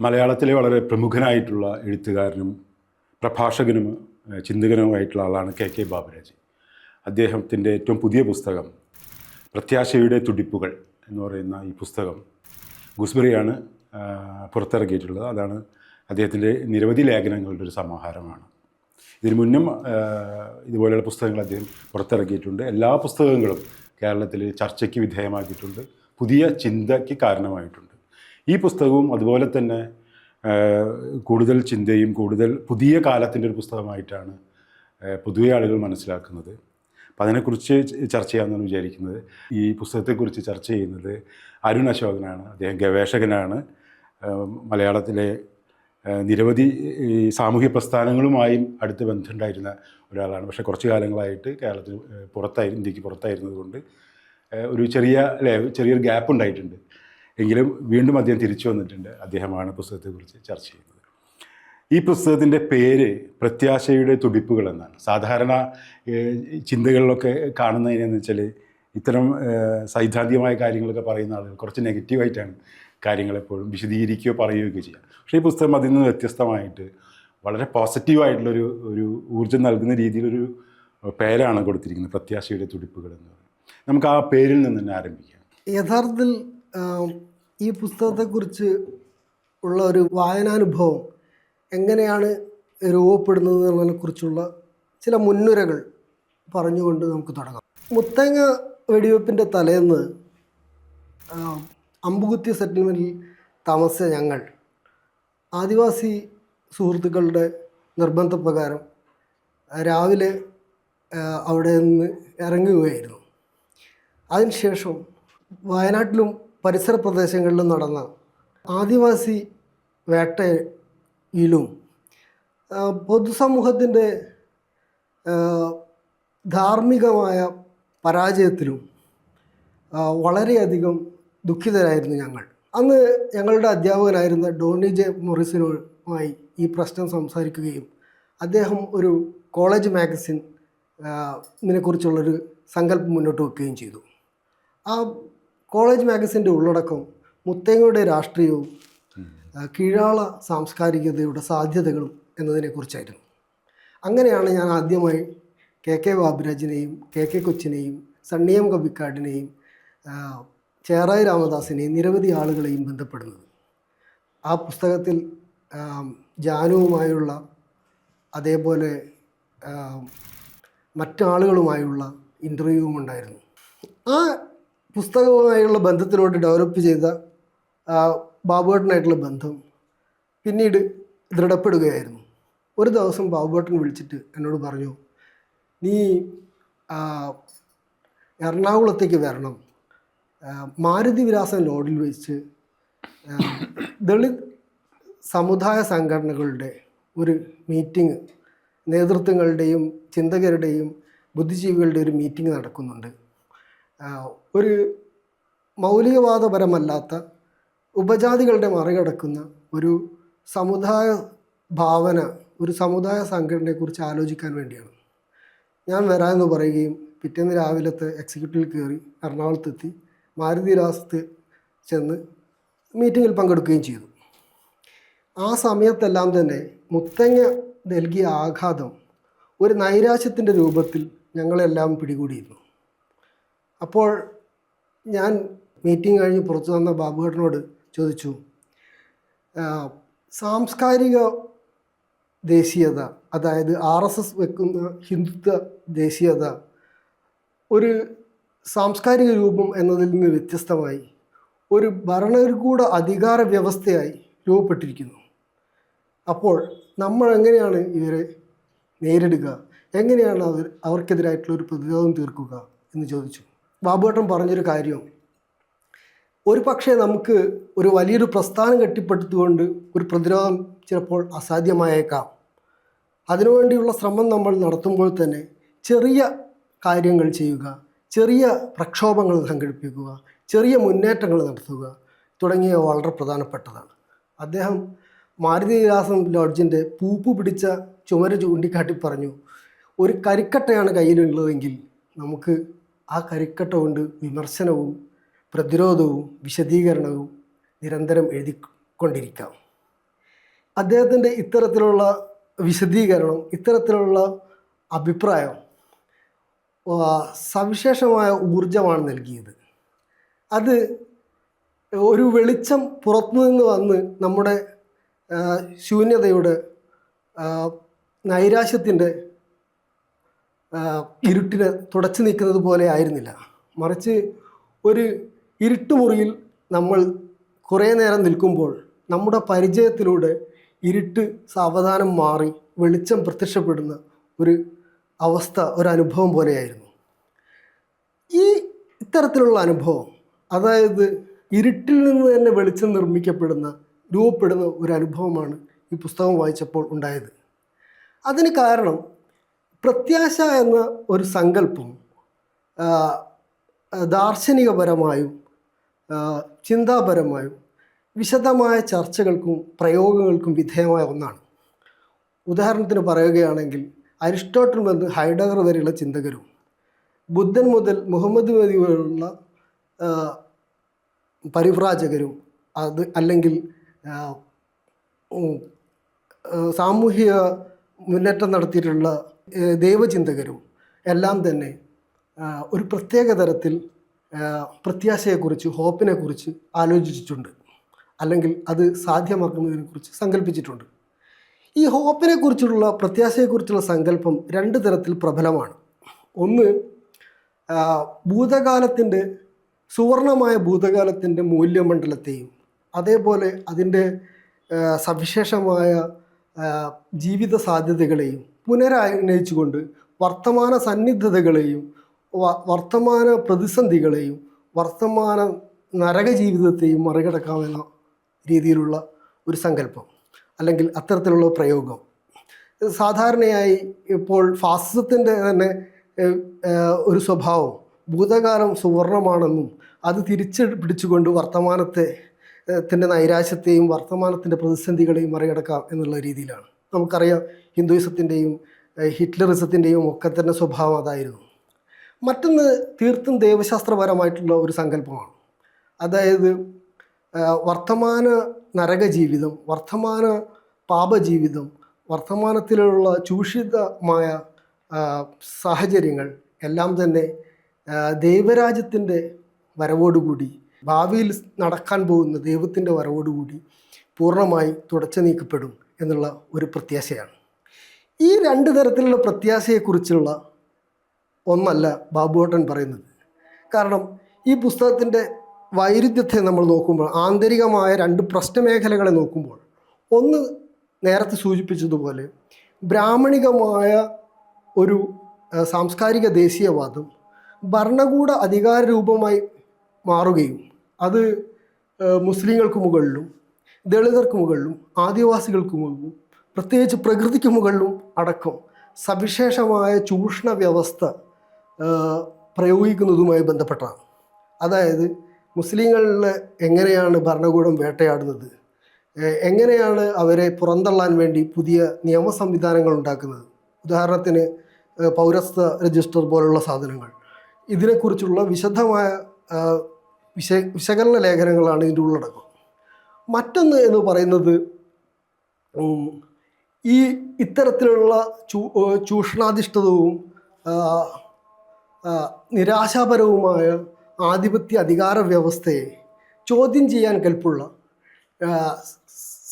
മലയാളത്തിലെ വളരെ പ്രമുഖനായിട്ടുള്ള എഴുത്തുകാരനും പ്രഭാഷകനും ചിന്തകനുമായിട്ടുള്ള ആളാണ് കെ കെ ബാബുരാജ്. അദ്ദേഹത്തിന്റെ ഏറ്റവും പുതിയ പുസ്തകം പ്രത്യാശയുടെ തുടിപ്പുകൾ എന്ന് പറയുന്ന ഈ പുസ്തകം ഗുസ്ബറിയാണ് പുറത്തിറക്കിയിട്ടുള്ളത്. അതാണ് അദ്ദേഹത്തിന്റെ നിരവധി ലേഖനങ്ങളുടെ ഒരു സമാഹാരമാണ്. ഇതിനു മുന്നും ഇതുപോലെയുള്ള പുസ്തകങ്ങൾ അദ്ദേഹം പുറത്തിറക്കിയിട്ടുണ്ട്. എല്ലാ പുസ്തകങ്ങളും കേരളത്തിൽ ചർച്ചയ്ക്ക് വിധേയമാക്കിയിട്ടുണ്ട്. പുതിയ ചിന്തയ്ക്ക് കാരണമായിട്ടുണ്ട്. ഈ പുസ്തകവും അതുപോലെ തന്നെ കൂടുതൽ ചിന്തയും കൂടുതൽ പുതിയ കാലത്തിന്റെ ഒരു പുസ്തകമായിട്ടാണ് പൊതുവേ ആളുകൾ മനസ്സിലാക്കുന്നത്. അപ്പം അതിനെക്കുറിച്ച് ചർച്ച ചെയ്യാമെന്നാണ് വിചാരിക്കുന്നത്. ഈ പുസ്തകത്തെക്കുറിച്ച് ചർച്ച ചെയ്യുന്നത് അരുൺ അശോകനാണ്. അദ്ദേഹം ഗവേഷകനാണ്. മലയാളത്തിലെ നിരവധി സാമൂഹ്യ പ്രസ്ഥാനങ്ങളുമായും അടുത്ത് ബന്ധമുണ്ടായിരുന്ന ഒരാളാണ്. പക്ഷേ കുറച്ച് കാലങ്ങളായിട്ട് കേരളത്തിൽ ആഹ് പുറത്തായി ഇന്ത്യയ്ക്ക് പുറത്തായിരുന്നത് കൊണ്ട് ഒരു ചെറിയ അല്ലേ ചെറിയൊരു ഗ്യാപ്പ് ഉണ്ടായിട്ടുണ്ട്. എങ്കിലും വീണ്ടും അദ്ദേഹം തിരിച്ചു വന്നിട്ടുണ്ട്. അദ്ദേഹമാണ് പുസ്തകത്തെക്കുറിച്ച് ചർച്ച ചെയ്യുന്നത്. ഈ പുസ്തകത്തിന്റെ പേര് പ്രത്യാശയുടെ തുടിപ്പുകൾ എന്നാണ്. സാധാരണ ചിന്തകളിലൊക്കെ കാണുന്നതിനെന്ന് വെച്ചാൽ ഇത്തരം സൈദ്ധാന്തികമായ കാര്യങ്ങളൊക്കെ പറയുന്ന ആളുകൾ കുറച്ച് നെഗറ്റീവായിട്ടാണ് കാര്യങ്ങളെപ്പോഴും വിശദീകരിക്കുകയോ പറയുകയൊക്കെ ചെയ്യുക. പക്ഷേ ഈ പുസ്തകം അതിൽ നിന്ന് വ്യത്യസ്തമായിട്ട് വളരെ പോസിറ്റീവായിട്ടുള്ളൊരു ഒരു ഊർജം നൽകുന്ന രീതിയിലൊരു പേരാണ് കൊടുത്തിരിക്കുന്നത് പ്രത്യാശയുടെ തുടിപ്പുകൾ എന്ന് പറയുന്നത്. നമുക്ക് ആ പേരിൽ നിന്ന് തന്നെ ആരംഭിക്കാം. യഥാർത്ഥത്തിൽ ഈ പുസ്തകത്തെക്കുറിച്ച് ഉള്ള ഒരു വായനാനുഭവം എങ്ങനെയാണ് രൂപപ്പെടുന്നത് എന്നതിനെക്കുറിച്ചുള്ള ചില മുൻനിരകൾ പറഞ്ഞുകൊണ്ട് നമുക്ക് തുടങ്ങാം. മുത്തങ്ങ വെടിവെപ്പിന്റെ തലേന്ന് അമ്പുകുത്തി സെറ്റിൽമെന്റിൽ താമസിച്ച ഞങ്ങൾ ആദിവാസി സുഹൃത്തുക്കളുടെ നിർബന്ധപ്രകാരം രാവിലെ അവിടെ നിന്ന് ഇറങ്ങുകയായിരുന്നു. അതിനുശേഷം വയനാട്ടിലും പരിസര പ്രദേശങ്ങളിലും നടന്ന ആദിവാസി വേട്ടയിലും പൊതുസമൂഹത്തിന്റെ ധാർമ്മികമായ പരാജയത്തിലും വളരെയധികം ദുഃഖിതരായിരുന്നു ഞങ്ങൾ. അന്ന് ഞങ്ങളുടെ അധ്യാപകനായിരുന്ന ഡോണി ജെ മൊറിസിനുമായി ഈ പ്രശ്നം സംസാരിക്കുകയും അദ്ദേഹം ഒരു കോളേജ് മാഗസിൻ ഇതിനെക്കുറിച്ചുള്ളൊരു സങ്കല്പം മുന്നോട്ട് വെക്കുകയും ചെയ്തു. ആ കോളേജ് മാഗസിന്റെ ഉള്ളടക്കം മുത്തങ്ങയുടെ രാഷ്ട്രീയവും കീഴാള സാംസ്കാരികതയുടെ സാധ്യതകളും എന്നതിനെക്കുറിച്ചായിരുന്നു. അങ്ങനെയാണ് ഞാൻ ആദ്യമായി കെ കെ ബാബുരാജിനെയും കെ കെ കൊച്ചിനെയും സണ്ണിയം കബിക്കാടിനെയും ചേറായി രാമദാസിനെയും നിരവധി ആളുകളെയും ബന്ധപ്പെടുന്നത്. ആ പുസ്തകത്തിൽ ജാനുവുമായുള്ള അതേപോലെ മറ്റാളുകളുമായുള്ള ഇന്റർവ്യൂവും ഉണ്ടായിരുന്നു. ആ പുസ്തകവുമായുള്ള ബന്ധത്തിലോട്ട് ഡെവലപ്പ് ചെയ്ത ബാബുവേട്ടനായിട്ടുള്ള ബന്ധം പിന്നീട് ദൃഢപ്പെടുകയായിരുന്നു. ഒരു ദിവസം ബാബുവേട്ടൻ വിളിച്ചിട്ട് എന്നോട് പറഞ്ഞു നീ എറണാകുളത്തേക്ക് വരണം. മാരുതി വിലാസൻ ലോഡിൽ വെച്ച് ദളിത് സമുദായ സംഘടനകളുടെ ഒരു മീറ്റിംഗ് നേതൃത്വങ്ങളുടെയും ചിന്തകരുടെയും ബുദ്ധിജീവികളുടെ ഒരു മീറ്റിംഗ് നടക്കുന്നുണ്ട്. ഒരു മൗലികവാദപരമല്ലാത്ത ഉപജാതികളുടെ മറികടക്കുന്ന ഒരു സമുദായ ഭാവന ഒരു സമുദായ സംഘടനയെക്കുറിച്ച് ആലോചിക്കാൻ വേണ്ടിയാണ്. ഞാൻ വരാമെന്ന് പറയുകയും പിറ്റേന്ന് രാവിലത്തെ എക്സിക്യൂട്ടീവിൽ കയറി എറണാകുളത്തെത്തി മാരുതി രാസത്ത് ചെന്ന് മീറ്റിങ്ങിൽ പങ്കെടുക്കുകയും ചെയ്തു. ആ സമയത്തെല്ലാം തന്നെ മുത്തങ്ങ നൽകിയ ആഘാതം ഒരു നൈരാശ്യത്തിന്റെ രൂപത്തിൽ ഞങ്ങളെല്ലാം പിടികൂടിയിരുന്നു. അപ്പോൾ ഞാൻ മീറ്റിംഗ് കഴിഞ്ഞ് പുറത്തു വന്ന ബാബുഘട്ടനോട് ചോദിച്ചു സാംസ്കാരിക ദേശീയത അതായത് ആർ എസ് എസ് വെക്കുന്ന ഹിന്ദുത്വ ദേശീയത ഒരു സാംസ്കാരിക രൂപം എന്നതിൽ നിന്ന് വ്യത്യസ്തമായി ഒരു ഭരണകൂട അധികാര വ്യവസ്ഥയായി രൂപപ്പെട്ടിരിക്കുന്നു. അപ്പോൾ നമ്മൾ എങ്ങനെയാണ് ഇവരെ നേരിടുക? എങ്ങനെയാണ് അവർ അവർക്കെതിരായിട്ടുള്ള ഒരു പ്രതിരോധം തീർക്കുക? എന്ന് ചോദിച്ചു. ബാബുവേട്ടൻ പറഞ്ഞൊരു കാര്യം. ഒരു പക്ഷേ നമുക്ക് ഒരു വലിയൊരു പ്രസ്ഥാനം കെട്ടിപ്പടുത്തുകൊണ്ട് ഒരു പ്രതിരോധം ചിലപ്പോൾ അസാധ്യമായേക്കാം. അതിനുവേണ്ടിയുള്ള ശ്രമം നമ്മൾ നടത്തുമ്പോൾ തന്നെ ചെറിയ കാര്യങ്ങൾ ചെയ്യുക ചെറിയ പ്രക്ഷോഭങ്ങൾ സംഘടിപ്പിക്കുക ചെറിയ മുന്നേറ്റങ്ങൾ നടത്തുക തുടങ്ങിയ വളരെ പ്രധാനപ്പെട്ടതാണ്. അദ്ദേഹം മാരുതി ലോഡ്ജിന്റെ പൂപ്പ് പിടിച്ച ചുമര് ചൂണ്ടിക്കാട്ടി പറഞ്ഞു ഒരു കരിക്കട്ടയാണ് കയ്യിലുള്ളതെങ്കിൽ നമുക്ക് ആ കരിക്കട്ട കൊണ്ട് വിമർശനവും പ്രതിരോധവും വിശദീകരണവും നിരന്തരം എഴുതിക്കൊണ്ടിരിക്കാം. അദ്ദേഹത്തിന്റെ ഇത്തരത്തിലുള്ള വിശദീകരണം ഇത്തരത്തിലുള്ള അഭിപ്രായം സവിശേഷമായ ഊർജമാണ് നൽകിയത്. അത് ഒരു വെളിച്ചം പുറത്തുനിന്ന് വന്ന് നമ്മുടെ ശൂന്യതയുടെ നൈരാശ്യത്തിന്റെ ഇരുട്ടിനെ തുടച്ചു നീക്കുന്നത് പോലെ ആയിരുന്നില്ല. മറിച്ച് ഒരു ഇരുട്ടുമുറിയിൽ നമ്മൾ കുറേ നേരം നിൽക്കുമ്പോൾ നമ്മുടെ പരിചയത്തിലൂടെ ഇരുട്ട് സാവധാനം മാറി വെളിച്ചം പ്രത്യക്ഷപ്പെടുന്ന ഒരു അവസ്ഥ ഒരു അനുഭവം പോലെയായിരുന്നു. ഈ ഇത്തരത്തിലുള്ള അനുഭവം അതായത് ഇരുട്ടിൽ നിന്ന് തന്നെ വെളിച്ചം നിർമ്മിക്കപ്പെടുന്ന രൂപപ്പെടുന്ന ഒരു അനുഭവമാണ് ഈ പുസ്തകം വായിച്ചപ്പോൾ ഉണ്ടായത്. അതിന് കാരണം പ്രത്യാശ എന്ന ഒരു സങ്കല്പം ദാർശനികപരമായും ചിന്താപരമായും വിശദമായ ചർച്ചകൾക്കും പ്രയോഗങ്ങൾക്കും വിധേയമായ ഒന്നാണ്. ഉദാഹരണത്തിന് പറയുകയാണെങ്കിൽ അരിസ്റ്റോട്ടിൽ മുതൽ ഹൈഡഗർ വരെയുള്ള ചിന്തകരും ബുദ്ധൻ മുതൽ മുഹമ്മദ് മതി വരെയുള്ള പരിവ്രാജകരും അത് അല്ലെങ്കിൽ സാമൂഹിക മുന്നേറ്റം നടത്തിയിട്ടുള്ള ദൈവചിന്തകരും എല്ലാം തന്നെ ഒരു പ്രത്യേക തരത്തിൽ പ്രത്യാശയെക്കുറിച്ച് ഹോപ്പിനെക്കുറിച്ച് ആലോചിച്ചിട്ടുണ്ട്. അല്ലെങ്കിൽ അത് സാധ്യമാക്കുന്നതിനെക്കുറിച്ച് സങ്കല്പിച്ചിട്ടുണ്ട്. ഈ ഹോപ്പിനെക്കുറിച്ചുള്ള പ്രത്യാശയെക്കുറിച്ചുള്ള സങ്കല്പം രണ്ട് തരത്തിൽ പ്രബലമാണ്. ഒന്ന് ഭൂതകാലത്തിന്റെ സുവർണമായ ഭൂതകാലത്തിന്റെ മൂല്യമണ്ഡലത്തെയും അതേപോലെ അതിന്റെ സവിശേഷമായ ജീവിത സാധ്യതകളെയും പുനരന്വയിച്ചുകൊണ്ട് വർത്തമാന സന്നിഗ്ധതകളെയും വർത്തമാന പ്രതിസന്ധികളെയും വർത്തമാന നരക ജീവിതത്തെയും മറികടക്കാമെന്ന രീതിയിലുള്ള ഒരു സങ്കല്പം അല്ലെങ്കിൽ അത്തരത്തിലുള്ള പ്രയോഗം. സാധാരണയായി ഇപ്പോൾ ഫാസിസത്തിന്റെ തന്നെ ഒരു സ്വഭാവം ഭൂതകാലം സുവർണമാണെന്നും അത് തിരിച്ച് പിടിച്ചുകൊണ്ട് വർത്തമാനത്തെ ത്തിന്റെ നൈരാശ്യത്തെയും വർത്തമാനത്തിന്റെ പ്രതിസന്ധികളെയും മറികടക്കാം എന്നുള്ള രീതിയിലാണ്. നമുക്കറിയാം ഹിന്ദുയിസത്തിന്റെയും ഹിറ്റ്ലറിസത്തിന്റെയും ഒക്കെ തന്നെ സ്വഭാവം അതായിരുന്നു. മറ്റൊന്ന് തീർത്തും ദൈവശാസ്ത്രപരമായിട്ടുള്ള ഒരു സങ്കല്പമാണ്. അതായത് വർത്തമാന നരക ജീവിതം വർത്തമാന പാപജീവിതം വർത്തമാനത്തിലുള്ള ചൂഷിതമായ സാഹചര്യങ്ങൾ എല്ലാം തന്നെ ദൈവരാജ്യത്തിന്റെ വരവോടുകൂടി ഭാവിയിൽ നടക്കാൻ പോകുന്ന ദൈവത്തിന്റെ വരവോടുകൂടി പൂർണമായി തുടച്ചു നീക്കപ്പെടും. എന്നുള്ള ഒരു പ്രത്യാശയാണ്. ഈ രണ്ട് തരത്തിലുള്ള പ്രത്യാശയെക്കുറിച്ചുള്ള ഒന്നല്ല ബാബുവേട്ടൻ പറയുന്നത്. കാരണം ഈ പുസ്തകത്തിന്റെ വൈരുദ്ധ്യത്തെ നമ്മൾ നോക്കുമ്പോൾ ആന്തരികമായ രണ്ട് പ്രശ്നമേഖലകളെ നോക്കുമ്പോൾ ഒന്ന് നേരത്തെ സൂചിപ്പിച്ചതുപോലെ ബ്രാഹ്മണികമായ ഒരു സാംസ്കാരിക ദേശീയവാദം ഭരണകൂട അധികാര രൂപമായി മാറുകയും അത് മുസ്ലിങ്ങൾക്ക് മുകളിലും ദളിതർക്ക് മുകളിലും ആദിവാസികൾക്ക് മുകളിലും പ്രത്യേകിച്ച് പ്രകൃതിക്ക് മുകളിലും അടക്കം സവിശേഷമായ ചൂഷണ വ്യവസ്ഥ പ്രയോഗിക്കുന്നതുമായി ബന്ധപ്പെട്ടാണ്. അതായത് മുസ്ലിങ്ങളിൽ എങ്ങനെയാണ് ഭരണകൂടം വേട്ടയാടുന്നത്? എങ്ങനെയാണ് അവരെ പുറന്തള്ളാൻ വേണ്ടി പുതിയ നിയമ സംവിധാനങ്ങൾ ഉണ്ടാക്കുന്നത്? ഉദാഹരണത്തിന് ഏ, രജിസ്റ്റർ പോലുള്ള സാധനങ്ങൾ. ഇതിനെക്കുറിച്ചുള്ള വിശദമായ വിശ വിശകലന ലേഖനങ്ങളാണ് ഇതിന്റെ ഉള്ളടക്കം. മറ്റൊന്ന് എന്ന് പറയുന്നത് ഈ ഇത്തരത്തിലുള്ള ചൂ ചൂഷണാധിഷ്ഠിതവും നിരാശാപരവുമായ ആധിപത്യ അധികാര വ്യവസ്ഥയെ ചോദ്യം ചെയ്യാൻ കൽപ്പുള്ള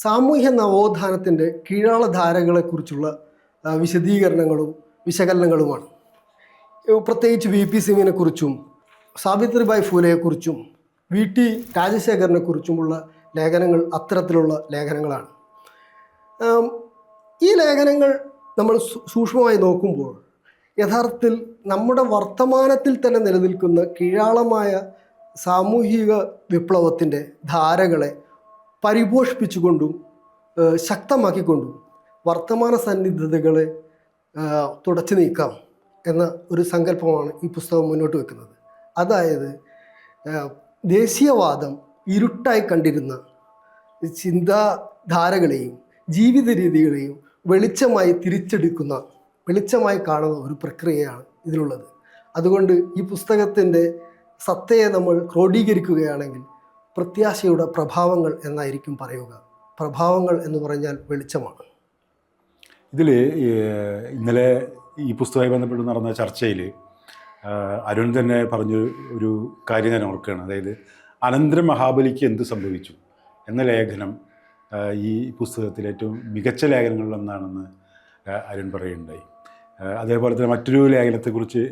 സാമൂഹ്യ നവോത്ഥാനത്തിന്റെ കീഴാളധാരകളെക്കുറിച്ചുള്ള ധാരകളെക്കുറിച്ചുള്ള വിശദീകരണങ്ങളും വിശകലനങ്ങളുമാണ്. പ്രത്യേകിച്ച് വി പി സിംഗിനെക്കുറിച്ചും സാവിത്രിബായ് ഫൂലെയെക്കുറിച്ചും വി ടി രാജശേഖരനെ കുറിച്ചുമുള്ള ലേഖനങ്ങൾ അത്തരത്തിലുള്ള ലേഖനങ്ങളാണ്. ഈ ലേഖനങ്ങൾ നമ്മൾ സൂക്ഷ്മമായി നോക്കുമ്പോൾ യഥാർത്ഥത്തിൽ നമ്മുടെ വർത്തമാനത്തിൽ തന്നെ നിലനിൽക്കുന്ന കീഴാളമായ സാമൂഹിക വിപ്ലവത്തിന്റെ ധാരകളെ പരിപോഷിപ്പിച്ചുകൊണ്ടും ശക്തമാക്കിക്കൊണ്ടും വർത്തമാന സന്നിഗ്ധതകളെ തുടച്ചു നീക്കാം എന്ന ഒരു സങ്കല്പമാണ് ഈ പുസ്തകം മുന്നോട്ട് വെക്കുന്നത്. അതായത് ദേശീയവാദം ഇരുട്ടായി കണ്ടിരുന്ന ചിന്താധാരകളെയും ജീവിത രീതികളെയും വെളിച്ചമായി തിരിച്ചെടുക്കുന്ന വെളിച്ചമായി കാണുന്ന ഒരു പ്രക്രിയയാണ് ഇതിലുള്ളത്. അതുകൊണ്ട് ഈ പുസ്തകത്തിന്റെ സത്തയെ നമ്മൾ ക്രോഡീകരിക്കുകയാണെങ്കിൽ പ്രത്യാശയുടെ പ്രഭാവങ്ങൾ എന്നായിരിക്കും പറയുക. പ്രഭാവങ്ങൾ എന്ന് പറഞ്ഞാൽ വെളിച്ചമാണ്. ഇതിൽ ഇന്നലെ ഈ പുസ്തകമായി ബന്ധപ്പെട്ട് നടന്ന ചർച്ചയിൽ അരുൺ തന്നെ പറഞ്ഞ ഒരു കാര്യം ഞാൻ ഓർക്കുകയാണ്. അതായത് അനന്തര മഹാബലിക്ക് എന്ത് സംഭവിച്ചു? എന്ന ലേഖനം ഈ പുസ്തകത്തിലെ ഏറ്റവും മികച്ച ലേഖനങ്ങളിലൊന്നാണെന്ന് അരുൺ പറയുകയുണ്ടായി. അതേപോലെ തന്നെ മറ്റൊരു ലേഖനത്തെക്കുറിച്ച്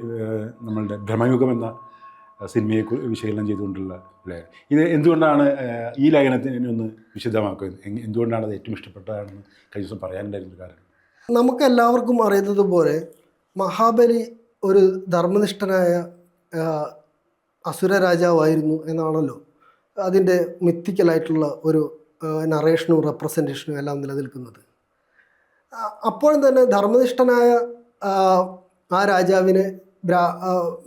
നമ്മളുടെ ഭ്രമയുഗം എന്ന സിനിമയെ വിശകലനം ചെയ്തുകൊണ്ടുള്ള ലേഖനം. ഇത് എന്തുകൊണ്ടാണ് ഈ ലേഖനത്തിനെ ഒന്ന് വിശദമാക്കുന്നത്? എന്തുകൊണ്ടാണ് അത് ഏറ്റവും ഇഷ്ടപ്പെട്ടതാണെന്ന് കഴിഞ്ഞ ദിവസം പറയാനുണ്ടായിരുന്ന കാരണം നമുക്കെല്ലാവർക്കും അറിയുന്നത് പോലെ മഹാബലി ഒരു ധർമ്മനിഷ്ഠനായ അസുര രാജാവായിരുന്നു എന്നാണല്ലോ അതിന്റെ മിത്തിക്കലായിട്ടുള്ള ഒരു നറേഷനും റെപ്രസെന്റേഷനും എല്ലാം നിലനിൽക്കുന്നത്. അപ്പോഴും തന്നെ ധർമ്മനിഷ്ഠനായ ആ, രാജാവിനെ ബ്രാ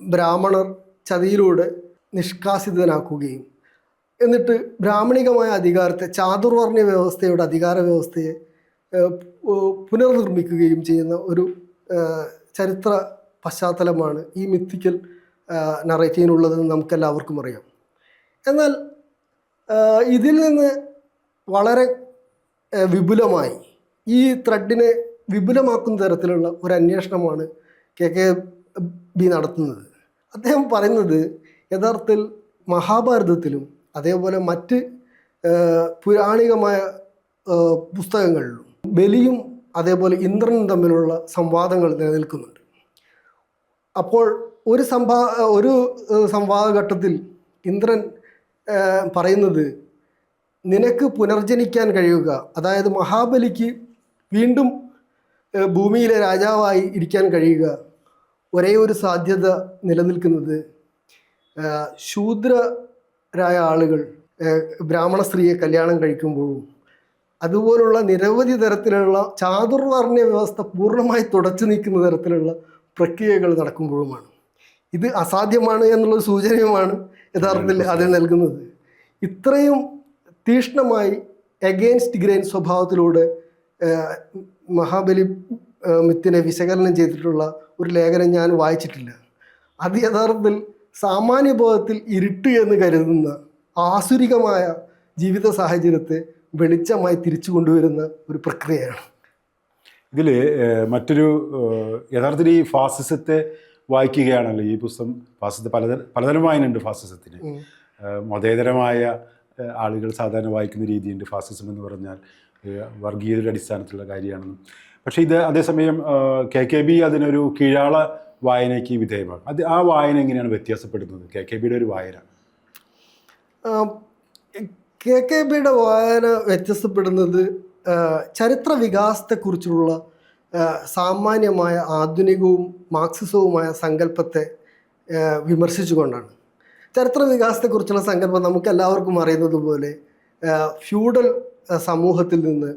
ബ്രാഹ്മണർ ചതിയിലൂടെ നിഷ്കാസിതനാക്കുകയും എന്നിട്ട് ബ്രാഹ്മണികമായ അധികാരത്തെ ചാതുർവർണ വ്യവസ്ഥയുടെ അധികാര വ്യവസ്ഥയെ പുനർനിർമ്മിക്കുകയും ചെയ്യുന്ന ഒരു ചരിത്ര പശ്ചാത്തലമാണ് ഈ മിത്തിക്കൽ നറേറ്റീവിനുള്ളതെന്ന് നമുക്കെല്ലാവർക്കും അറിയാം. എന്നാൽ ഇതിൽ നിന്ന് വളരെ വിപുലമായി ഈ ത്രെഡിനെ വിപുലമാക്കുന്ന തരത്തിലുള്ള ഒരു അന്വേഷണമാണ് കെ കെ ബി നടത്തുന്നത്. അദ്ദേഹം പറയുന്നത് യഥാർത്ഥത്തിൽ മഹാഭാരതത്തിലും അതേപോലെ മറ്റ് പുരാണികമായ പുസ്തകങ്ങളിലും ബലിയും അതേപോലെ ഇന്ദ്രനും തമ്മിലുള്ള സംവാദങ്ങൾ നിലനിൽക്കുന്നുണ്ട്. അപ്പോൾ ഒരു സംഭാ ഒരു സംവാദഘട്ടത്തിൽ ഇന്ദ്രൻ പറയുന്നത് നിനക്ക് പുനർജനിക്കാൻ കഴിയുക. അതായത് മഹാബലിക്ക് വീണ്ടും ഭൂമിയിലെ രാജാവായി ഇരിക്കാൻ കഴിയുക. ഒരേ ഒരു സാധ്യത നിലനിൽക്കുന്നത് ശൂദ്രരായ ആളുകൾ ബ്രാഹ്മണ സ്ത്രീയെ കല്യാണം കഴിക്കുമ്പോഴും അതുപോലുള്ള നിരവധി തരത്തിലുള്ള ചാതുർവർണ വ്യവസ്ഥ പൂർണമായി തുടച്ചു നീക്കുന്ന തരത്തിലുള്ള പ്രക്രിയകൾ നടക്കുമ്പോഴുമാണ്. ഇത് അസാധ്യമാണ് എന്നുള്ള സൂചനയുമാണ് യഥാർത്ഥത്തിൽ അതിൽ നൽകുന്നത്. ഇത്രയും തീഷ്ണമായി എഗെയിൻസ്റ്റ് ഗ്രെയിൻ സ്വഭാവത്തിലൂടെ മഹാബലി മിത്തിനെ വിശകലനം ചെയ്തിട്ടുള്ള ഒരു ലേഖനം ഞാൻ വായിച്ചിട്ടില്ല. അത് യഥാർത്ഥത്തിൽ സാമാന്യബോധത്തിൽ ഇരുട്ട് എന്ന് കരുതുന്ന ആസുരികമായ ജീവിത സാഹചര്യത്തെ വെളിച്ചമായി തിരിച്ചു കൊണ്ടുവരുന്ന ഒരു പ്രക്രിയയാണ്. ഇതിൽ മറ്റൊരു യഥാർത്ഥത്തിൽ ഈ ഫാസിസത്തെ വായിക്കുകയാണല്ലോ. ഈ പുസ്തകം ഫാസിസത്തെ പലതരം പലതരം വായനയുണ്ട് ഫാസിസത്തിന്. മതേതരമായ ആളുകൾ സാധാരണ വായിക്കുന്ന രീതിയുണ്ട് ഫാസിസം എന്ന് പറഞ്ഞാൽ. വർഗീയതയുടെ അടിസ്ഥാനത്തിലുള്ള കാര്യമാണെന്നും. പക്ഷേ ഇത് അതേസമയം കെ കെ ബി അതിനൊരു കീഴാള വായനയ്ക്ക് വിധേയമാണ്. അത് ആ വായന എങ്ങനെയാണ് വ്യത്യാസപ്പെടുന്നത്? കെ കെ ബിയുടെ ഒരു വായന. കെ കെ ബിയുടെ വായന വ്യത്യസ്തപ്പെടുന്നത് ചരിത്ര വികാസത്തെക്കുറിച്ചുള്ള സാമാന്യമായ ആധുനികവും മാർക്സിസവുമായ സങ്കല്പത്തെ വിമർശിച്ചുകൊണ്ടാണ്. ചരിത്ര വികാസത്തെക്കുറിച്ചുള്ള സങ്കല്പം നമുക്ക് എല്ലാവർക്കും അറിയുന്നത് പോലെ ഫ്യൂഡൽ സമൂഹത്തിൽ നിന്ന്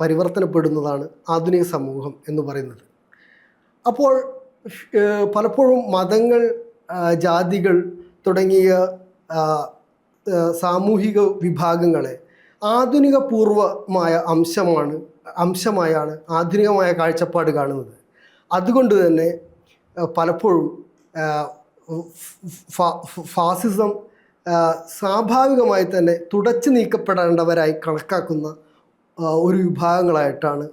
പരിവർത്തനപ്പെടുന്നതാണ് ആധുനിക സമൂഹം എന്ന് പറയുന്നത്. അപ്പോൾ പലപ്പോഴും മതങ്ങൾ ജാതികൾ തുടങ്ങിയ സാമൂഹിക വിഭാഗങ്ങളെ ആധുനിക പൂർവമായ അംശമാണ് അംശമായാണ് ആധുനികമായ കാഴ്ചപ്പാട് കാണുന്നത്. അതുകൊണ്ട് തന്നെ പലപ്പോഴും ഫാസിസം സ്വാഭാവികമായി തന്നെ തുടച്ചു നീക്കപ്പെടേണ്ടവരായി കണക്കാക്കുന്ന ഒരു വിഭാഗങ്ങളായിട്ടാണ്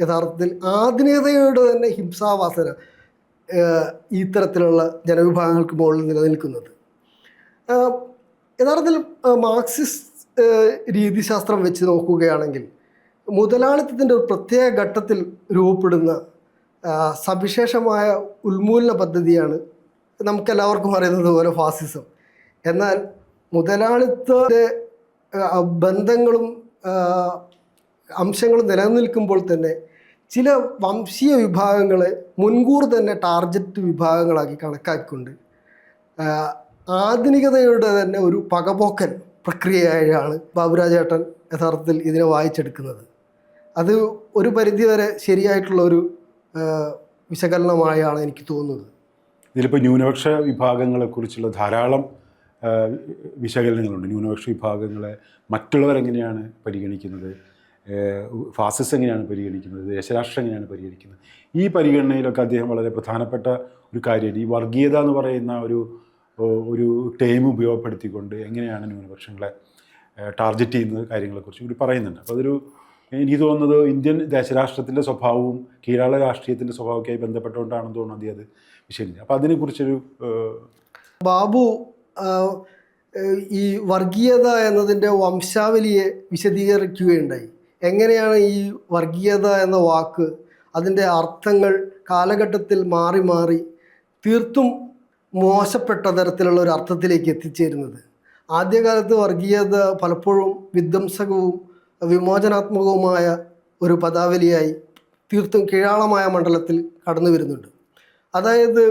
യഥാർത്ഥത്തിൽ ആധുനികതയുടെ തന്നെ ഹിംസാവാസന ഇത്തരത്തിലുള്ള ജനവിഭാഗങ്ങൾക്ക് മുകളിൽ നിലനിൽക്കുന്നത്. യഥാർത്ഥത്തിൽ മാർക്സിസ്റ്റ് രീതിശാസ്ത്രം വെച്ച് നോക്കുകയാണെങ്കിൽ മുതലാളിത്തത്തിന്റെ ഒരു പ്രത്യേക ഘട്ടത്തിൽ രൂപപ്പെടുന്ന സവിശേഷമായ ഉന്മൂലന പദ്ധതിയാണ് നമുക്കെല്ലാവർക്കും അറിയുന്നത് പോലെ ഫാസിസം. എന്നാൽ മുതലാളിത്തത്തെ ബന്ധങ്ങളും അംശങ്ങളും നിലനിൽക്കുമ്പോൾ തന്നെ ചില വംശീയ വിഭാഗങ്ങളെ മുൻകൂർ തന്നെ ടാർജറ്റ് വിഭാഗങ്ങളാക്കി കണക്കാക്കിക്കൊണ്ട് ആധുനികതയുടെ തന്നെ ഒരു പകപോക്കൽ പ്രക്രിയയായാണ് ബാബുരാജേട്ടൻ യഥാർത്ഥത്തിൽ ഇതിനെ വായിച്ചെടുക്കുന്നത്. അത് ഒരു പരിധിവരെ ശരിയായിട്ടുള്ള ഒരു വിശകലനമായാണ് എനിക്ക് തോന്നുന്നത്. ഇതിലിപ്പോൾ ന്യൂനപക്ഷ വിഭാഗങ്ങളെക്കുറിച്ചുള്ള ധാരാളം വിശകലനങ്ങളുണ്ട്. ന്യൂനപക്ഷ വിഭാഗങ്ങളെ മറ്റുള്ളവരെങ്ങനെയാണ് പരിഗണിക്കുന്നത്? ഫാസിസ്റ്റ് എങ്ങനെയാണ് പരിഗണിക്കുന്നത്? ദേശരാഷ്ട്രം എങ്ങനെയാണ് പരിഗണിക്കുന്നത്? ഈ പരിഗണനയിലൊക്കെ അദ്ദേഹം വളരെ പ്രധാനപ്പെട്ട ഒരു കാര്യമാണ്. ഈ വർഗീയത എന്ന് പറയുന്ന ഒരു ഒരു ടേം ഉപയോഗപ്പെടുത്തിക്കൊണ്ട് എങ്ങനെയാണ് ന്യൂനപക്ഷങ്ങളെ ടാർഗറ്റ് ചെയ്യുന്നത് കാര്യങ്ങളെക്കുറിച്ച് കൂടി പറയുന്നുണ്ട്. അപ്പോൾ അതൊരു എനിക്ക് തോന്നുന്നത് ഇന്ത്യൻ ദേശരാഷ്ട്രത്തിന്റെ സ്വഭാവവും കീഴാള രാഷ്ട്രീയത്തിന്റെ സ്വഭാവമൊക്കെയായി ബന്ധപ്പെട്ടുകൊണ്ടാണെന്ന് തോന്നുന്നു അത് വിഷയമില്ല. അപ്പോൾ അതിനെക്കുറിച്ചൊരു ബാബു ഈ വർഗീയത എന്നതിന്റെ വംശാവലിയെ വിശദീകരിക്കുകയുണ്ടായി. എങ്ങനെയാണ് ഈ വർഗീയത എന്ന വാക്ക് അതിന്റെ അർത്ഥങ്ങൾ കാലഘട്ടത്തിൽ മാറി മാറി തീർത്തും മോശപ്പെട്ട തരത്തിലുള്ള ഒരു അർത്ഥത്തിലേക്ക് എത്തിച്ചേരുന്നത്? ആദ്യകാലത്ത് വർഗീയത പലപ്പോഴും വിധ്വംസകവും വിമോചനാത്മകവുമായ ഒരു പദാവലിയായി തീർത്തും കീഴാളമായ മണ്ഡലത്തിൽ കടന്നു വരുന്നുണ്ട്. അതായത്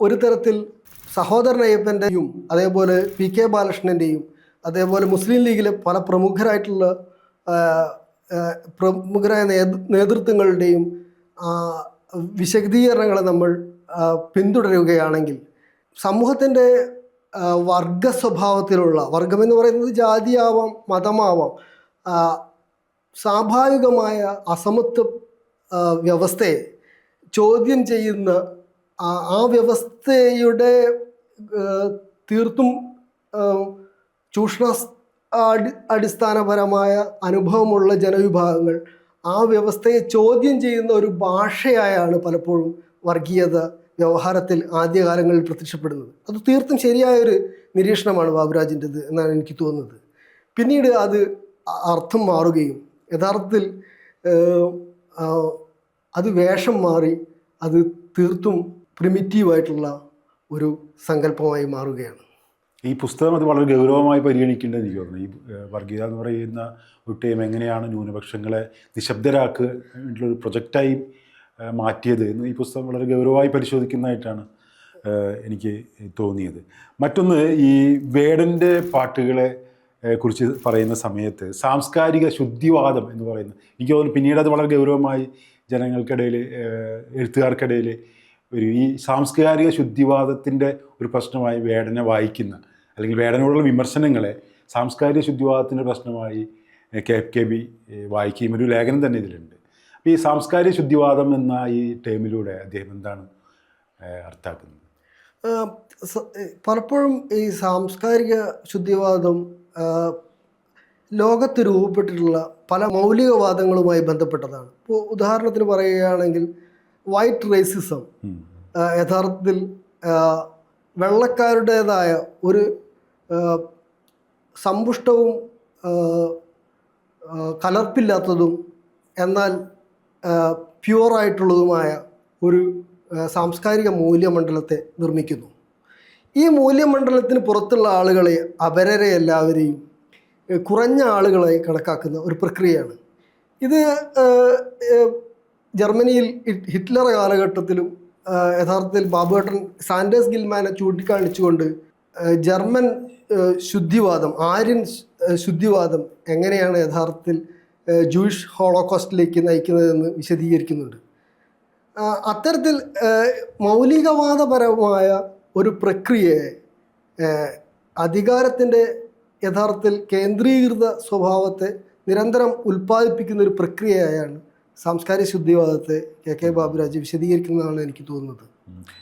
ഒരു തരത്തിൽ സഹോദരൻ അയ്യപ്പന്റെയും അതേപോലെ പി കെ ബാലകൃഷ്ണന്റെയും അതേപോലെ മുസ്ലിം ലീഗിലെ പല പ്രമുഖരായിട്ടുള്ള പ്രമുഖരായ നേതൃത്വങ്ങളുടെയും വിശദീകരണങ്ങൾ നമ്മൾ പിന്തുടരുകയാണെങ്കിൽ സമൂഹത്തിന്റെ വർഗ സ്വഭാവത്തിലുള്ള വർഗമെന്ന് പറയുന്നത് ജാതിയാവാം മതമാവാം സ്വാഭാവികമായ അസമത്വ വ്യവസ്ഥയെ ചോദ്യം ചെയ്യുന്ന ആ വ്യവസ്ഥയുടെ തീർത്തും ചൂഷണ അടിസ്ഥാനപരമായ അനുഭവമുള്ള ജനവിഭാഗങ്ങൾ ആ വ്യവസ്ഥയെ ചോദ്യം ചെയ്യുന്ന ഒരു ഭാഷയായാണ് പലപ്പോഴും വർഗീയത വ്യവഹാരത്തിൽ ആദ്യകാലങ്ങളിൽ പ്രത്യക്ഷപ്പെടുന്നത്. അത് തീർത്തും ശരിയായൊരു നിരീക്ഷണമാണ് ബാബുരാജിന്റെത് എന്നാണ് എനിക്ക് തോന്നുന്നത്. പിന്നീട് അത് അർത്ഥം മാറുകയും യഥാർത്ഥത്തിൽ അത് വേഷം മാറി അത് തീർത്തും പ്രിമിറ്റീവായിട്ടുള്ള ഒരു സങ്കല്പമായി മാറുകയാണ്. ഈ പുസ്തകം അത് വളരെ ഗൗരവമായി പരിഗണിക്കേണ്ടത് എനിക്ക് തോന്നുന്നു. ഈ വർഗീയത എന്ന് പറയുന്ന ഒരു എങ്ങനെയാണ് ന്യൂനപക്ഷങ്ങളെ നിശബ്ദരാക്കുക പ്രൊജക്റ്റായി മാറ്റിയത് എന്ന് ഈ പുസ്തകം വളരെ ഗൗരവമായി പരിശോധിക്കുന്നതായിട്ടാണ് എനിക്ക് തോന്നിയത്. മറ്റൊന്ന് ഈ വേടന്റെ പാട്ടുകളെ കുറിച്ച് പറയുന്ന സമയത്ത് സാംസ്കാരിക ശുദ്ധിവാദം എന്ന് പറയുന്നത് എനിക്ക് തോന്നുന്നു പിന്നീട് അത് വളരെ ഗൗരവമായി ജനങ്ങൾക്കിടയിൽ എഴുത്തുകാർക്കിടയിൽ ഒരു ഈ സാംസ്കാരിക ശുദ്ധിവാദത്തിന്റെ ഒരു പ്രശ്നമായി വേടനെ വായിക്കുന്ന അല്ലെങ്കിൽ വേടനോടുള്ള വിമർശനങ്ങളെ സാംസ്കാരിക ശുദ്ധിവാദത്തിന്റെ പ്രശ്നമായി കെ കെ ബി വായിക്കുകയും ഒരു ലേഖനം തന്നെ ഇതിലുണ്ട്. അപ്പോൾ ഈ സാംസ്കാരിക ശുദ്ധിവാദം എന്ന ഈ ടേമിലൂടെ അദ്ദേഹം എന്താണ് അർത്ഥാക്കുന്നത് പലപ്പോഴും ഈ സാംസ്കാരിക ശുദ്ധിവാദം ലോകത്ത് രൂപപ്പെട്ടിട്ടുള്ള പല മൗലികവാദങ്ങളുമായി ബന്ധപ്പെട്ടതാണ്. ഇപ്പോൾ ഉദാഹരണത്തിന് പറയുകയാണെങ്കിൽ വൈറ്റ് റേസിസം യഥാർത്ഥത്തിൽ വെള്ളക്കാരുടേതായ ഒരു സമ്പുഷ്ടവും കലർപ്പില്ലാത്തതും എന്നാൽ പ്യുവറായിട്ടുള്ളതുമായ ഒരു സാംസ്കാരിക മൂല്യമണ്ഡലത്തെ നിർമ്മിക്കുന്നു. ഈ മൂല്യമണ്ഡലത്തിന് പുറത്തുള്ള ആളുകളെ അപരരെ എല്ലാവരെയും കുറഞ്ഞ ആളുകളായി കണക്കാക്കുന്ന ഒരു പ്രക്രിയയാണ്. ഇത് ജർമ്മനിയിൽ ഹിറ്റ്ലർ കാലഘട്ടത്തിലും യഥാർത്ഥത്തിൽ ബാബുഘട്ടൻ സാൻഡേഴ്സ് ഗിൽമാനെ ചൂണ്ടിക്കാണിച്ചുകൊണ്ട് ജർമ്മൻ ശുദ്ധിവാദം ആര്യൻ ശുദ്ധിവാദം എങ്ങനെയാണ് യഥാർത്ഥത്തിൽ ജൂയിഷ് ഹോളോകോസ്റ്റിലേക്ക് നയിക്കുന്നതെന്ന് വിശദീകരിക്കുന്നുണ്ട്. അത്തരത്തിൽ മൗലികവാദപരമായ ഒരു പ്രക്രിയയെ അധികാരത്തിന്റെ യഥാർത്ഥത്തിൽ കേന്ദ്രീകൃത സ്വഭാവത്തെ നിരന്തരം ഉൽപ്പാദിപ്പിക്കുന്ന ഒരു പ്രക്രിയയായാണ് സാംസ്കാരിക ശുദ്ധിവാദത്തെ കെ കെ ബാബുരാജ് വിശദീകരിക്കുന്നതാണ് എനിക്ക് തോന്നുന്നത്.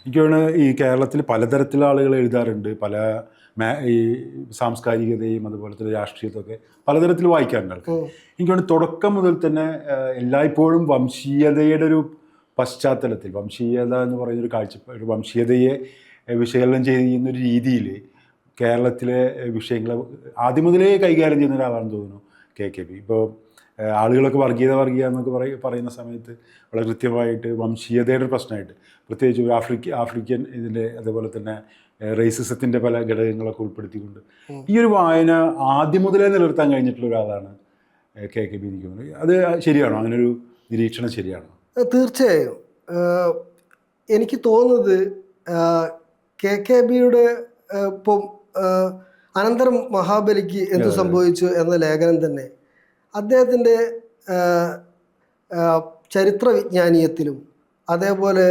എനിക്കാണ് ഈ കേരളത്തിൽ പലതരത്തിലുള്ള ആളുകൾ എഴുതാറുണ്ട്. പല ഈ സാംസ്കാരികതയും അതുപോലെ തന്നെ രാഷ്ട്രീയത്തൊക്കെ പലതരത്തിൽ വായിക്കാറുണ്ട്. ആൾക്കാർ ഉം. എനിക്ക് തോന്നുന്നു തുടക്കം മുതൽ തന്നെ എല്ലായ്പ്പോഴും വംശീയതയുടെ ഒരു പശ്ചാത്തലത്തിൽ വംശീയത എന്ന് പറയുന്നൊരു കാഴ്ചപ്പാട് ഒരു വംശീയതയെ വിശകലനം ചെയ്യുന്ന ഒരു രീതിയിൽ കേരളത്തിലെ വിഷയങ്ങളെ ആദ്യം മുതലേ കൈകാര്യം ചെയ്യുന്ന ഒരാളാണെന്ന് തോന്നുന്നു കെ കെ പി. ഇപ്പോൾ ആളുകളൊക്കെ വർഗീയത വർഗീയ എന്നൊക്കെ പറയ പറയുന്ന സമയത്ത് വളരെ കൃത്യമായിട്ട് വംശീയതയുടെ ഒരു പ്രശ്നമായിട്ട് പ്രത്യേകിച്ച് ഒരു ആഫ്രിക്ക ആഫ്രിക്കൻ ഇതിന്റെ അതുപോലെ തന്നെ റേസിസത്തിന്റെ പല ഘടകങ്ങളൊക്കെ ഉൾപ്പെടുത്തിക്കൊണ്ട് ഈ ഒരു വായന ആദ്യം മുതലേ നിലനിർത്താൻ കഴിഞ്ഞിട്ടുള്ള ഒരാളാണ് കെ കെ ബി എനിക്ക് തോന്നുന്നത് അത് ശരിയാണോ? അങ്ങനൊരു നിരീക്ഷണം ശരിയാണോ? തീർച്ചയായും. എനിക്ക് തോന്നുന്നത് കെ കെ ബിയുടെ ഇപ്പം അനന്തരം മഹാബലിക്ക് എന്ത് സംഭവിച്ചു എന്ന ലേഖനം തന്നെ. അദ്ദേഹത്തിന്റെ ചരിത്ര വിജ്ഞാനീയത്തിലും അതേപോലെ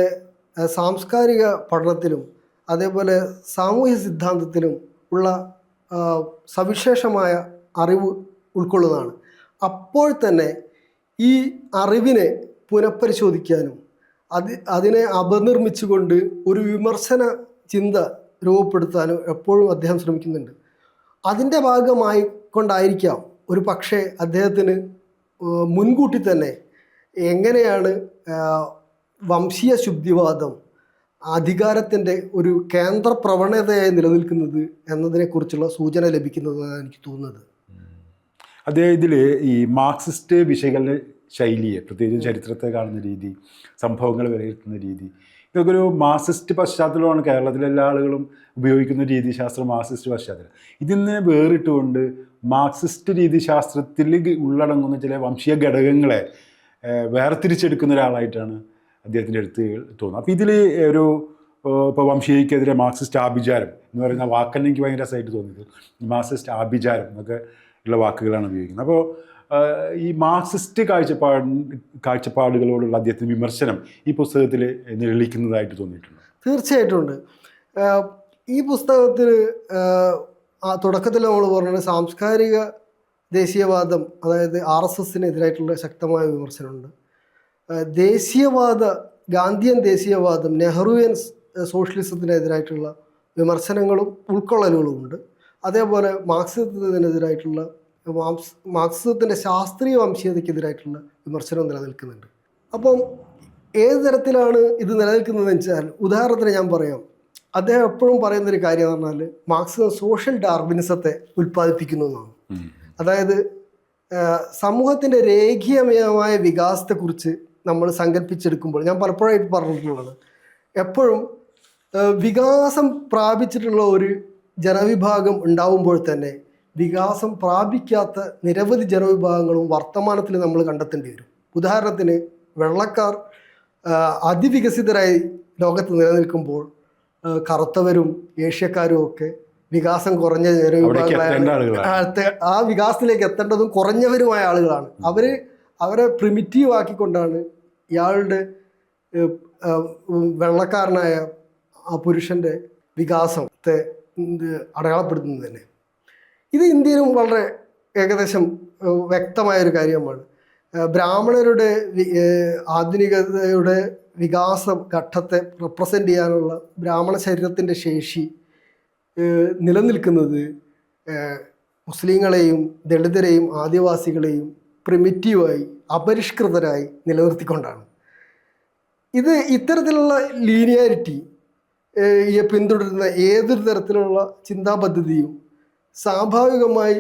സാംസ്കാരിക പഠനത്തിലും അതേപോലെ സാമൂഹ്യ സിദ്ധാന്തത്തിലും ഉള്ള സവിശേഷമായ അറിവ് ഉൾക്കൊള്ളുന്നതാണ്. അപ്പോൾ തന്നെ ഈ അറിവിനെ പുനഃപരിശോധിക്കാനും അത് അതിനെ അപനിർമ്മിച്ചുകൊണ്ട് ഒരു വിമർശന ചിന്ത രൂപപ്പെടുത്താനും എപ്പോഴും അദ്ദേഹം ശ്രമിക്കുന്നുണ്ട്. അതിന്റെ ഭാഗമായി കൊണ്ടായിരിക്കാം ഒരു പക്ഷേ അദ്ദേഹത്തിന് മുൻകൂട്ടി തന്നെ എങ്ങനെയാണ് വംശീയ ശുദ്ധിവാദം അധികാരത്തിന്റെ ഒരു കേന്ദ്ര പ്രവണതയായി നിലനിൽക്കുന്നത് എന്നതിനെക്കുറിച്ചുള്ള സൂചന ലഭിക്കുന്നതാണ് എനിക്ക് തോന്നുന്നത്. അദ്ദേഹം ഇതിൽ ഈ മാർക്സിസ്റ്റ് വിശകലന ശൈലിയെ പ്രത്യേകിച്ച് ചരിത്രത്തെ കാണുന്ന രീതി സംഭവങ്ങൾ വിലയിരുത്തുന്ന രീതി ഇതൊക്കെ ഒരു മാർക്സിസ്റ്റ് പശ്ചാത്തലമാണ്. കേരളത്തിലെ എല്ലാ ആളുകളും ഉപയോഗിക്കുന്ന രീതിശാസ്ത്രം മാർസിസ്റ്റ് പശ്ചാത്തലം. ഇതിൽ നിന്ന് വേറിട്ടുകൊണ്ട് മാർക്സിസ്റ്റ് രീതിശാസ്ത്രത്തിൽ ഉള്ളടങ്ങുന്ന ചില വംശീയ ഘടകങ്ങളെ വേർതിരിച്ചെടുക്കുന്ന ഒരാളായിട്ടാണ് അദ്ദേഹത്തിന്റെ എഴുത്തുകൾ തോന്നുന്നത്. അപ്പോൾ ഇതിൽ ഒരു ഇപ്പോൾ വംശീയക്കെതിരെ മാർക്സിസ്റ്റ് ആഭിചാരം എന്ന് പറയുന്ന വാക്കെന്നെ എനിക്ക് ഭയങ്കര രസമായിട്ട് തോന്നിയത്. മാർക്സിസ്റ്റ് ആഭിചാരം എന്നൊക്കെ ഉള്ള വാക്കുകളാണ് ഉപയോഗിക്കുന്നത്. അപ്പോൾ ഈ മാർക്സിസ്റ്റ് കാഴ്ചപ്പാട് കാഴ്ചപ്പാടുകളോടുള്ള അദ്ദേഹത്തിന്റെ വിമർശനം ഈ പുസ്തകത്തിൽ നിഴലിക്കുന്നതായിട്ട് തോന്നിയിട്ടുണ്ട്. തീർച്ചയായിട്ടും ഉണ്ട്. ഈ പുസ്തകത്തിൽ തുടക്കത്തിൽ നമ്മൾ പറഞ്ഞത് സാംസ്കാരിക ദേശീയവാദം അതായത് ആർ എസ് എസിനെതിരായിട്ടുള്ള ശക്തമായ വിമർശനമുണ്ട്. ദേശീയവാദ ഗാന്ധിയൻ ദേശീയവാദം നെഹ്റുവിയൻ സോഷ്യലിസത്തിനെതിരായിട്ടുള്ള വിമർശനങ്ങളും ഉൾക്കൊള്ളലുകളുമുണ്ട്. അതേപോലെ മാർക്സിസത്തിനെതിരായിട്ടുള്ള മാർക്സ് മാർക്സിസത്തിന്റെ ശാസ്ത്രീയ വംശീയതയ്ക്കെതിരായിട്ടുള്ള വിമർശനം നിലനിൽക്കുന്നുണ്ട്. അപ്പം ഏത് തരത്തിലാണ് ഇത് നിലനിൽക്കുന്നതെന്ന് വെച്ചാൽ ഉദാഹരണത്തിന് ഞാൻ പറയാം. അദ്ദേഹം എപ്പോഴും പറയുന്നൊരു കാര്യം എന്ന് പറഞ്ഞാൽ മാർക്സിസം സോഷ്യൽ ഡാർവിനിസത്തെ ഉൽപ്പാദിപ്പിക്കുന്നു എന്നാണ്. അതായത് സമൂഹത്തിന്റെ രേഖീയമായ വികാസത്തെക്കുറിച്ച് നമ്മൾ സങ്കല്പിച്ചെടുക്കുമ്പോൾ ഞാൻ പലപ്പോഴായിട്ട് പറഞ്ഞിട്ടുള്ളത് എപ്പോഴും വികാസം പ്രാപിച്ചിട്ടുള്ള ഒരു ജനവിഭാഗം ഉണ്ടാവുമ്പോൾ തന്നെ വികാസം പ്രാപിക്കാത്ത നിരവധി ജനവിഭാഗങ്ങളും വർത്തമാനത്തിൽ നമ്മൾ കണ്ടെത്തേണ്ടി വരും. ഉദാഹരണത്തിന് വെള്ളക്കാർ അതിവികസിതരായി ലോകത്ത് നിലനിൽക്കുമ്പോൾ കറുത്തവരും ഏഷ്യക്കാരും ഒക്കെ വികാസം കുറഞ്ഞ ജനവിഭാഗങ്ങളായ ആ, വികാസത്തിലേക്ക് എത്തേണ്ടതും കുറഞ്ഞവരുമായ ആളുകളാണ്. അവർ അവരെ പ്രിമിറ്റീവ് ആക്കിക്കൊണ്ടാണ് ഇയാളുടെ വെള്ളക്കാരനായ ആ പുരുഷന്റെ വികാസത്തെ അടയാളപ്പെടുത്തുന്നത് തന്നെ. ഇത് ഇന്ത്യയിലും വളരെ ഏകദേശം വ്യക്തമായൊരു കാര്യമാണ്. ബ്രാഹ്മണരുടെ ആധുനികതയുടെ വികാസ ഘട്ടത്തെ റെപ്രസെന്റ് ചെയ്യാനുള്ള ബ്രാഹ്മണ ശരീരത്തിന്റെ ശേഷി നിലനിൽക്കുന്നത് മുസ്ലിങ്ങളെയും ദളിതരെയും ആദിവാസികളെയും പ്രിമിറ്റീവായി അപരിഷ്കൃതരായി നിലനിർത്തിക്കൊണ്ടാണ്. ഇത് ഇത്തരത്തിലുള്ള ലീനിയാരിറ്റി പിന്തുടരുന്ന ഏതൊരു തരത്തിലുള്ള ചിന്താപദ്ധതിയും സ്വാഭാവികമായി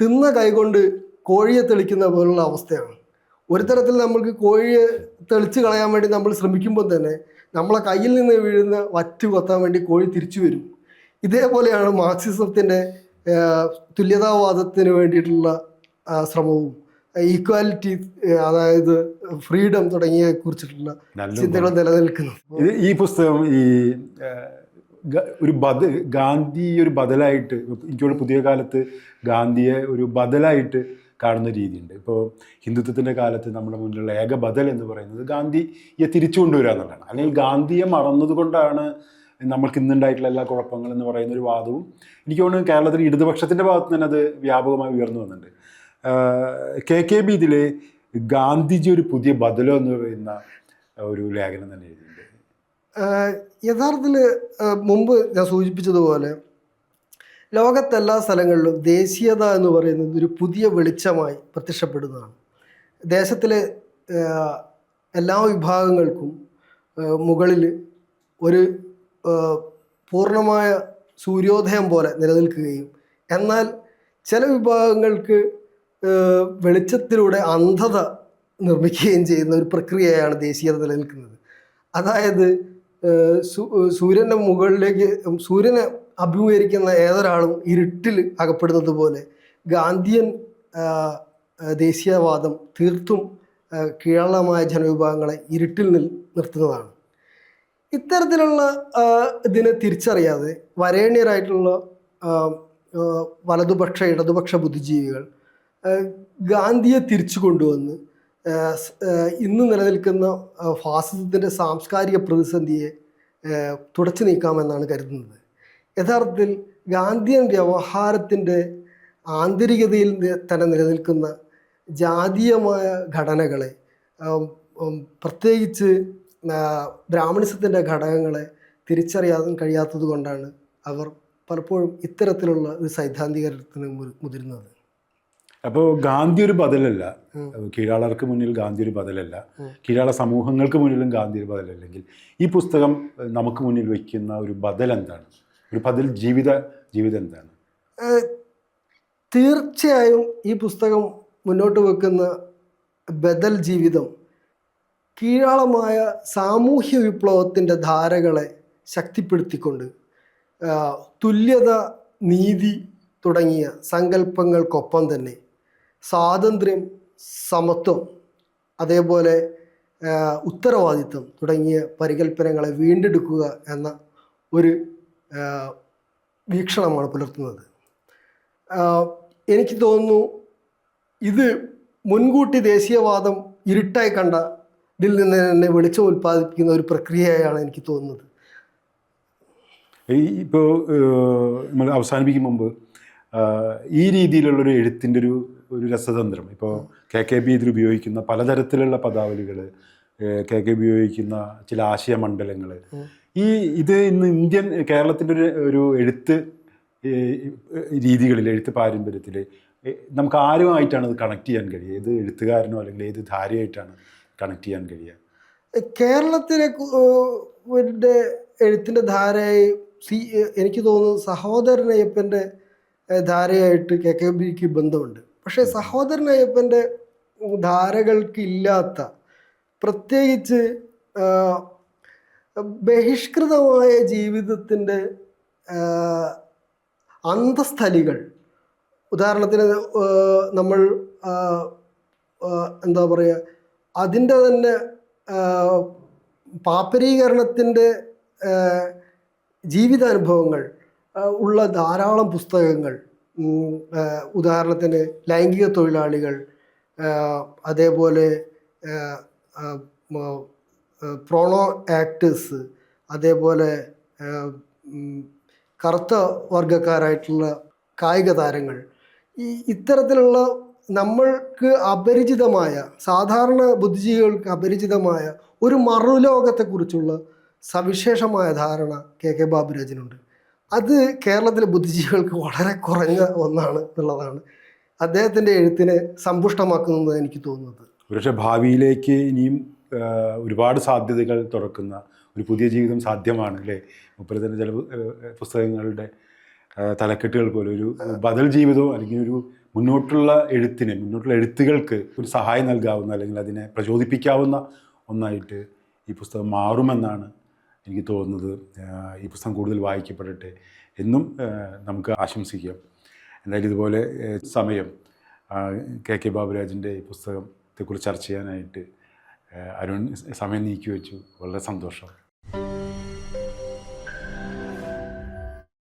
തിന്ന കൈകൊണ്ട് കോഴിയെ തെളിക്കുന്ന പോലുള്ള അവസ്ഥയാണ്. ഒരു തരത്തിൽ നമ്മൾക്ക് കോഴിയെ തെളിച്ച് കളയാൻ വേണ്ടി നമ്മൾ ശ്രമിക്കുമ്പോൾ തന്നെ നമ്മളെ കയ്യിൽ നിന്ന് വീഴുന്ന വറ്റ് കൊത്താൻ വേണ്ടി കോഴി തിരിച്ചു വരും. ഇതേപോലെയാണ് മാർക്സിസത്തിന്റെ തുല്യതാവാദത്തിന് വേണ്ടിയിട്ടുള്ള ശ്രമവും ഈക്വാലിറ്റി അതായത് ഫ്രീഡം തുടങ്ങിയ കുറിച്ചിട്ടുള്ള ചിന്തകൾ നിലനിൽക്കുന്നത് ഇത് ഈ പുസ്തകം ഈ ഒരു ബദ ഗാന്ധി ഒരു ബദലായിട്ട് എനിക്കോട് പുതിയ കാലത്ത് ഗാന്ധിയെ ഒരു ബദലായിട്ട് കാണുന്ന രീതിയുണ്ട്. ഇപ്പോൾ ഹിന്ദുത്വത്തിന്റെ കാലത്ത് നമ്മുടെ മുന്നിലുള്ള ഏക ബദൽ എന്ന് പറയുന്നത് ഗാന്ധിയെ തിരിച്ചു കൊണ്ടുവരിക എന്നുള്ളതാണ്. അല്ലെങ്കിൽ ഗാന്ധിയെ മറന്നതുകൊണ്ടാണ് നമ്മൾക്ക് ഇന്നുണ്ടായിട്ടുള്ള എല്ലാ കുഴപ്പങ്ങളും എന്ന് പറയുന്ന ഒരു വാദവും എനിക്ക് തോന്നുന്നു കേരളത്തിൽ ഇടതുപക്ഷത്തിന്റെ ഭാഗത്ത് തന്നെ അത് വ്യാപകമായി ഉയർന്നു വന്നിട്ടുണ്ട്. കെ കെ ബി ഇതിൽ ഗാന്ധിജി ഒരു പുതിയ ബദലോ എന്ന് പറയുന്ന ഒരു ലേഖനം തന്നെ എഴുതിയിട്ടുണ്ട് യഥാർത്ഥത്തിൽ മുമ്പ് ഞാൻ സൂചിപ്പിച്ചതുപോലെ ലോകത്തെല്ലാ സ്ഥലങ്ങളിലും ദേശീയത എന്ന് പറയുന്നത് ഒരു പുതിയ വെളിച്ചമായി പ്രത്യക്ഷപ്പെടുന്നതാണ്. ദേശത്തിലെ എല്ലാ വിഭാഗങ്ങൾക്കും മുകളിൽ ഒരു പൂർണമായ സൂര്യോദയം പോലെ നിലനിൽക്കുകയും എന്നാൽ ചില വിഭാഗങ്ങൾക്ക് വെളിച്ചത്തിലൂടെ അന്ധത നിർമ്മിക്കുകയും ചെയ്യുന്ന ഒരു പ്രക്രിയയാണ് ദേശീയത നിലനിൽക്കുന്നത്. അതായത് സൂര്യന്റെ മുകളിലേക്ക് സൂര്യനെ അഭിമുഖീകരിക്കുന്ന ഏതൊരാളും ഇരുട്ടിൽ അകപ്പെടുന്നത് പോലെ ഗാന്ധിയൻ ദേശീയവാദം തീർത്തും കീഴാളമായ ജനവിഭാഗങ്ങളെ ഇരുട്ടിൽ നിൽ നിർത്തുന്നതാണ്. ഇത്തരത്തിലുള്ള ഇതിനെ തിരിച്ചറിയാതെ വരേണ്യരായിട്ടുള്ള വലതുപക്ഷ ഇടതുപക്ഷ ബുദ്ധിജീവികൾ ഗാന്ധിയെ തിരിച്ചു കൊണ്ടുവന്ന് ഇന്ന് നിലനിൽക്കുന്ന ഫാസിസത്തിന്റെ സാംസ്കാരിക പ്രതിസന്ധിയെ തുടച്ചു നീക്കാമെന്നാണ് കരുതുന്നത്. യഥാർത്ഥത്തിൽ ഗാന്ധിയൻ വ്യവഹാരത്തിന്റെ ആന്തരികതയിൽ തന്നെ നിലനിൽക്കുന്ന ജാതീയമായ ഘടനകളെ പ്രത്യേകിച്ച് ബ്രാഹ്മണിസത്തിന്റെ ഘടകങ്ങളെ തിരിച്ചറിയാൻ കഴിയാത്തത് കൊണ്ടാണ് അവർ പലപ്പോഴും ഇത്തരത്തിലുള്ള ഒരു സൈദ്ധാന്തികരണത്തിന് മു- മുതിരുന്നത് അപ്പോൾ ഗാന്ധി ഒരു ബദലല്ല. കീഴാളർക്ക് മുന്നിൽ ഗാന്ധി ഒരു ബദലല്ല. കീഴാള സമൂഹങ്ങൾക്ക് മുന്നിലും ഗാന്ധി ഒരു ബദലല്ലെങ്കിൽ ഈ പുസ്തകം നമുക്ക് മുന്നിൽ വയ്ക്കുന്ന ഒരു ബദൽ എന്താണ്? ഒരു ബദൽ ജീവിത ജീവിതം എന്താണ്? തീർച്ചയായും ഈ പുസ്തകം മുന്നോട്ട് വെക്കുന്ന ബദൽ ജീവിതം കീഴാളമായ സാമൂഹ്യ വിപ്ലവത്തിന്റെ ധാരകളെ ശക്തിപ്പെടുത്തിക്കൊണ്ട് തുല്യത നീതി തുടങ്ങിയ സങ്കല്പങ്ങൾക്കൊപ്പം തന്നെ സ്വാതന്ത്ര്യം സമത്വം അതേപോലെ ഉത്തരവാദിത്വം തുടങ്ങിയ പരികല്പനകളെ വീണ്ടെടുക്കുക എന്ന ഒരു വീക്ഷണമാണ് പുലർത്തുന്നത്. എനിക്ക് തോന്നുന്നു ഇത് മുൻകൂട്ടി ദേശീയവാദം ഇരുട്ടായി കണ്ട ഇതിൽ നിന്ന് തന്നെ വെളിച്ചം ഉൽപ്പാദിപ്പിക്കുന്ന ഒരു പ്രക്രിയയാണ് എനിക്ക് തോന്നുന്നത്. ഈ ഇപ്പോൾ നമ്മൾ അവസാനിപ്പിക്കും മുമ്പ് ഈ രീതിയിലുള്ളൊരു എഴുത്തിന്റെ ഒരു ഒരു രസതന്ത്രം. ഇപ്പോൾ കെ കെ ബി ഇതിൽ ഉപയോഗിക്കുന്ന പലതരത്തിലുള്ള പദാവലികൾ കെ കെ ബി ഉപയോഗിക്കുന്ന ചില ആശയമണ്ഡലങ്ങൾ ഈ ഇത് ഇന്ന് ഇന്ത്യൻ കേരളത്തിന്റെ ഒരു ഒരു എഴുത്ത് രീതികളിൽ എഴുത്ത് പാരമ്പര്യത്തിൽ നമുക്ക് ആരുമായിട്ടാണ് ഇത് കണക്ട് ചെയ്യാൻ കഴിയുക? ഏത് എഴുത്തുകാരനോ അല്ലെങ്കിൽ ഏത് ധാരയായിട്ടാണ് കണക്ട് ചെയ്യാൻ കഴിയുക? കേരളത്തിലെ എഴുത്തിന്റെ ധാരയായി സി എനിക്ക് തോന്നുന്നു ഏഹ്, ധാരയായിട്ട് കെ കെ ബിക്ക് ബന്ധമുണ്ട്. പക്ഷേ സഹോദരൻ അയ്യപ്പന്റെ ധാരകൾക്കില്ലാത്ത പ്രത്യേകിച്ച് ബഹിഷ്കൃതമായ ജീവിതത്തിന്റെ അന്തസ്ഥലികൾ. ഉദാഹരണത്തിന് നമ്മൾ എന്താ പറയുക അതിന്റെ തന്നെ പാപ്പരീകരണത്തിന്റെ ജീവിതാനുഭവങ്ങൾ ഉള്ള ധാരാളം പുസ്തകങ്ങൾ ഉദാഹരണത്തിന് ലൈംഗിക തൊഴിലാളികൾ അതേപോലെ പ്രോണോ ആക്ടേഴ്സ് അതേപോലെ കറുത്ത വർഗക്കാരായിട്ടുള്ള കായിക താരങ്ങൾ. ഈ ഇത്തരത്തിലുള്ള നമ്മൾക്ക് അപരിചിതമായ സാധാരണ ബുദ്ധിജീവികൾക്ക് അപരിചിതമായ ഒരു മറുലോകത്തെക്കുറിച്ചുള്ള സവിശേഷമായ ധാരണ കെ കെ ബാബുരാജിനുണ്ട്. അത് കേരളത്തിലെ ബുദ്ധിജീവികൾക്ക് വളരെ കുറഞ്ഞ ഒന്നാണ് എന്നുള്ളതാണ് അദ്ദേഹത്തിന്റെ എഴുത്തിനെ സമ്പുഷ്ടമാക്കുന്നത് എനിക്ക് തോന്നുന്നത്. ഒരുപക്ഷെ ഭാവിയിലേക്ക് ഇനിയും ഒരുപാട് സാധ്യതകൾ തുറക്കുന്ന ഒരു പുതിയ ജീവിതം സാധ്യമാണ് അല്ലേ? മുപ്പത് തന്നെ ചില പുസ്തകങ്ങളുടെ തലക്കെട്ടുകൾ പോലെ ഒരു ബദൽ ജീവിതവും അല്ലെങ്കിൽ ഒരു മുന്നോട്ടുള്ള എഴുത്തിന് മുന്നോട്ടുള്ള എഴുത്തുകൾക്ക് ഒരു സഹായം നൽകാവുന്ന അല്ലെങ്കിൽ അതിനെ പ്രചോദിപ്പിക്കാവുന്ന ഒന്നായിട്ട് ഈ പുസ്തകം മാറുമെന്നാണ് എനിക്ക് തോന്നുന്നത് ഈ പുസ്തകം കൂടുതൽ വായിക്കപ്പെടട്ടെ എന്നും നമുക്ക് ആശംസിക്കാം. എന്തായാലും ഇതുപോലെ സമയം കെ കെ ബാബുരാജിന്റെ ഈ പുസ്തകത്തെക്കുറിച്ച് ചർച്ച ചെയ്യാനായിട്ട് അരുൺ സമയം നീക്കി വെച്ചു വളരെ സന്തോഷം.